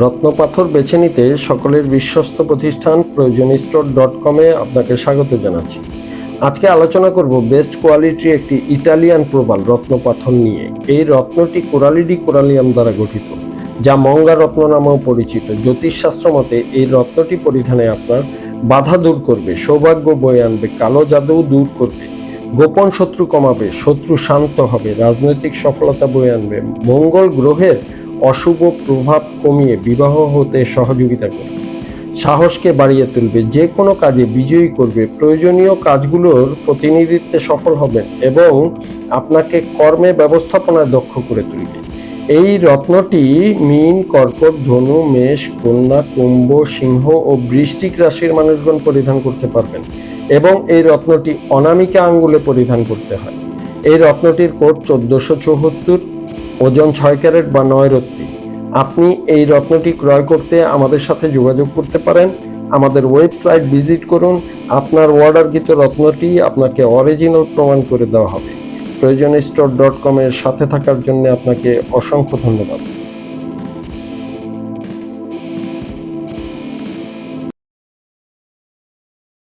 রত্নপাথর বেছে নিতে সকলের বিশ্বস্ত প্রতিষ্ঠান প্রয়োজন স্টোর ডট কমে আপনাকে স্বাগত জানাচ্ছি। আজকে আলোচনা করব বেস্ট কোয়ালিটির একটি ইটালিয়ান প্রবাল রত্নপাথর নিয়ে। এই রত্নটি কোরালিডি কোরালিয়াম দ্বারা গঠিত, যা মঙ্গা রত্ন নামেও পরিচিত। জ্যোতিষশাস্ত্র মতে এই রত্নটি পরিধানে আপনার বাধা দূর করবে, সৌভাগ্য বয়ে আনবে, কালো জাদু দূর করবে, গোপন শত্রু কমাবে, শত্রু শান্ত হবে, রাজনৈতিক সফলতা বয়ে আনবে, মঙ্গল গ্রহের অশুভ প্রভাব কমিয়ে বিবাহ হতে সহযোগিতা করবে সাহসকে বাড়িয়ে তুলবে, যে কোনো কাজে বিজয়ী করবে। প্রয়োজনীয় কাজগুলোর প্রতিনিধিত্বে সফল হবেন এবং আপনাকে কর্মে ব্যবস্থাপনায় দক্ষ করে তুলবে। এই রত্নটি মীন, কর্কট, ধনু, মেষ, কন্যা, কুম্ভ, সিংহ ও বৃষ্টিক রাশির মানুষগণ পরিধান করতে পারবেন এবং এই রত্নটি অনামিকা আঙ্গুলে পরিধান করতে হয়। এই রত্নটির কোট চোদ্দশো চৌহত্তর ওজন ছয় ক্যারেট বা নয় রত্তি। আপনি এই রত্নটি ক্রয় করতে আমাদের সাথে যোগাযোগ করতে পারেন। আমাদের ওয়েবসাইট ভিজিট করুন। আপনার অর্ডারকৃত রত্নটি আপনাকে অরিজিনাল প্রমাণ করে দেওয়া হবে। প্রয়োজন স্টোর ডট কমের সাথে থাকার জন্য আপনাকে অসংখ্য ধন্যবাদ।